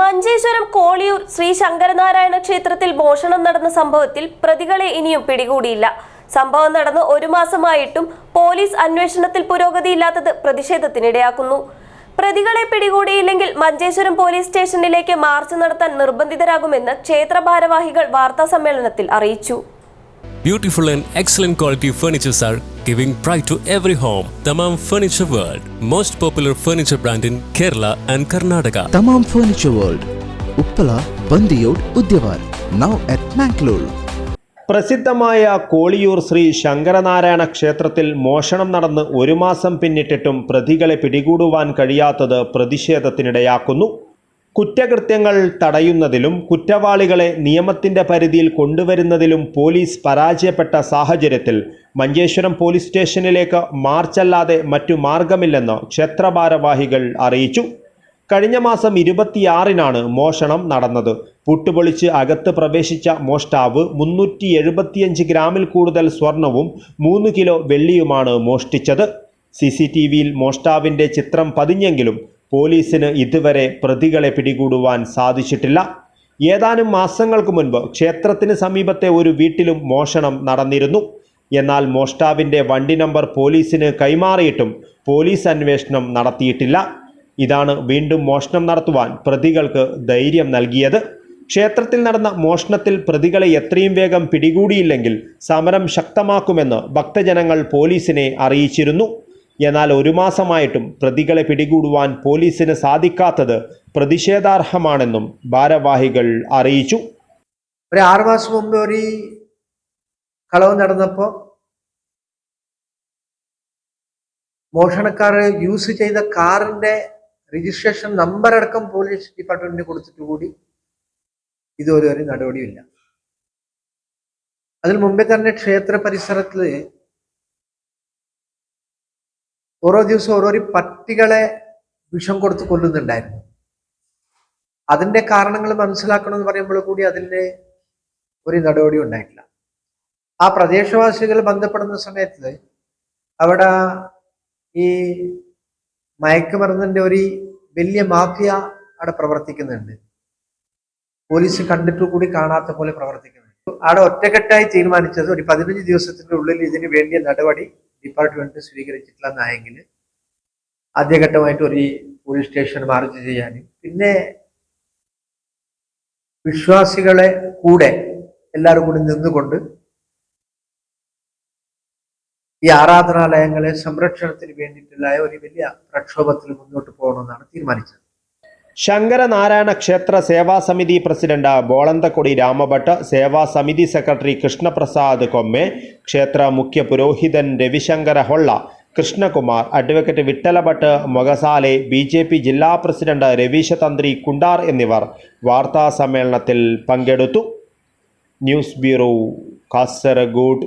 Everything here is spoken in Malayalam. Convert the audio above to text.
മഞ്ചേശ്വരം കോളിയൂർ ശ്രീ ശങ്കരനാരായണ ക്ഷേത്രത്തിൽ മോഷണം നടന്ന സംഭവത്തിൽ പ്രതികളെ ഇനിയും പിടികൂടിയില്ല. സംഭവം നടന്ന് ഒരു മാസമായിട്ടും പോലീസ് അന്വേഷണത്തിൽ പുരോഗതിയില്ലാത്തത് പ്രതിഷേധത്തിനിടയാക്കുന്നു. പ്രതികളെ പിടികൂടിയില്ലെങ്കിൽ മഞ്ചേശ്വരം പോലീസ് സ്റ്റേഷനിലേക്ക് മാർച്ച് നടത്താൻ നിർബന്ധിതരാകുമെന്ന് ക്ഷേത്ര ഭാരവാഹികൾ വാർത്താസമ്മേളനത്തിൽ അറിയിച്ചു. Beautiful and excellent quality furnitures are giving pride to every home. Tamam Furniture World, most popular furniture brand in Kerala and Karnataka. Tamam Furniture World, Uppala, Bandiyod, Udyavar, Now at Mangalore. പ്രസിദ്ധമായ കോളിയൂർ ശ്രീ ശങ്കരനാരായണ ക്ഷേത്രത്തിൽ മോഷണം നടന്ന് ഒരു മാസം പിന്നിട്ടിട്ടും പ്രതികളെ പിടികൂടുവാൻ കഴിയാത്തത് പ്രതിഷേധത്തിനിടയാക്കുന്നു കുറ്റകൃത്യങ്ങൾ തടയുന്നതിലും കുറ്റവാളികളെ നിയമത്തിന്റെ പരിധിയിൽ കൊണ്ടുവരുന്നതിലും പോലീസ് പരാജയപ്പെട്ട സാഹചര്യത്തിൽ മഞ്ചേശ്വരം പോലീസ് സ്റ്റേഷനിലേക്ക് മാർച്ചല്ലാതെ മറ്റു മാർഗമില്ലെന്ന് ക്ഷേത്രഭാരവാഹികൾ അറിയിച്ചു. കഴിഞ്ഞ മാസം ഇരുപത്തിയാറിനാണ് മോഷണം നടന്നത്. പൂട്ടുപൊളിച്ച് അകത്ത് പ്രവേശിച്ച മോഷ്ടാവ് മുന്നൂറ്റി എഴുപത്തിയഞ്ച് ഗ്രാമിൽ കൂടുതൽ സ്വർണവും മൂന്ന് കിലോ വെള്ളിയുമാണ് മോഷ്ടിച്ചത്. സി സി ടി വിയിൽ മോഷ്ടാവിന്റെ ചിത്രം പതിഞ്ഞെങ്കിലും പോലീസിന് ഇതുവരെ പ്രതികളെ പിടികൂടുവാൻ സാധിച്ചിട്ടില്ല. ഏതാനും മാസങ്ങൾക്ക് മുൻപ് ക്ഷേത്രത്തിന് സമീപത്തെ ഒരു വീട്ടിലും മോഷണം നടന്നിരുന്നു. എന്നാൽ മോഷ്ടാവിന്റെ വണ്ടി നമ്പർ പോലീസിന് കൈമാറിയിട്ടും പോലീസ് അന്വേഷണം നടത്തിയിട്ടില്ല. ഇതാണ് വീണ്ടും മോഷണം നടത്തുവാൻ പ്രതികൾക്ക് ധൈര്യം നൽകിയത്. ക്ഷേത്രത്തിൽ നടന്ന മോഷണത്തിൽ പ്രതികളെ എത്രയും വേഗം പിടികൂടിയില്ലെങ്കിൽ സമരം ശക്തമാക്കുമെന്ന് ഭക്തജനങ്ങൾ പോലീസിനെ അറിയിച്ചിരുന്നു. എന്നാൽ ഒരു മാസമായിട്ടും പ്രതികളെ പിടികൂടുവാൻ പോലീസിന് സാധിക്കാത്തത് പ്രതിഷേധാർഹമാണെന്നും ഭാരവാഹികൾ അറിയിച്ചു. ഒരു ആറ് മാസം മുമ്പ് ഒരു കളവ് നടന്നപ്പോൾ മോഷണക്കാർ യൂസ് ചെയ്ത കാറിന്റെ രജിസ്ട്രേഷൻ നമ്പർ അടക്കം പോലീസ് ഡിപ്പാർട്ട്മെന്റിന് കൊടുത്തിട്ട് കൂടി ഇതുവരെ ഒരു നടപടിയില്ല അതിൽ മുമ്പേ തന്നെ ക്ഷേത്ര പരിസരത്തിൽ ഓരോ ദിവസവും ഓരോരോ പട്ടികളെ വിഷം കൊടുത്ത് കൊല്ലുന്നുണ്ടായിരുന്നു. അതിന്റെ കാരണങ്ങൾ മനസ്സിലാക്കണമെന്ന് പറയുമ്പോൾ കൂടി അതിന്റെ ഒരു നടപടി ഉണ്ടായിട്ടില്ല. ആ പ്രദേശവാസികൾ ബന്ധപ്പെടുന്ന സമയത്ത് അവിടെ ഈ മയക്കുമരുന്നിന്റെ ഒരു വലിയ മാഫിയ അവിടെ പ്രവർത്തിക്കുന്നുണ്ട്. പോലീസ് കണ്ടിട്ട് കൂടി കാണാത്ത പോലെ പ്രവർത്തിക്കുന്നുണ്ട്. അവിടെ ഒറ്റക്കെട്ടായി തീരുമാനിച്ചത് ഒരു പതിനഞ്ച് ദിവസത്തിന്റെ ഉള്ളിൽ ഇതിന് വേണ്ടിയ നടപടി ഡിപ്പാർട്ട്മെന്റ് സ്വീകരിച്ചിട്ടില്ല എന്നായെങ്കിൽ ആദ്യഘട്ടമായിട്ട് ഒരു പോലീസ് സ്റ്റേഷൻ മാർച്ച് ചെയ്യാനും. പിന്നെ വിശ്വാസികളെ കൂടെ എല്ലാവരും കൂടി നിന്നുകൊണ്ട് ഈ ആരാധനാലയങ്ങളെ സംരക്ഷണത്തിന് വേണ്ടിയിട്ടുള്ള ഒരു വലിയ പ്രക്ഷോഭത്തിൽ മുന്നോട്ട് പോകണമെന്നാണ് തീരുമാനിച്ചത്. ശങ്കരനാരായണ ക്ഷേത്ര സേവാ സമിതി പ്രസിഡന്റ് ബോളന്തക്കൊടി രാമഭട്ട് സേവാ സമിതി സെക്രട്ടറി കൃഷ്ണപ്രസാദ് കൊമ്മെ ക്ഷേത്ര മുഖ്യ പുരോഹിതൻ Ravishankara Holla Krishnakumar advocate Vittalabhatt Mogasale B J P ജില്ലാ പ്രസിഡന്റ് രവീശ തന്ത്രി കുണ്ടാർ എന്നിവർ വാർത്താ സമ്മേളനത്തിൽ പങ്കെടുത്തു. News bureau Kasaragod.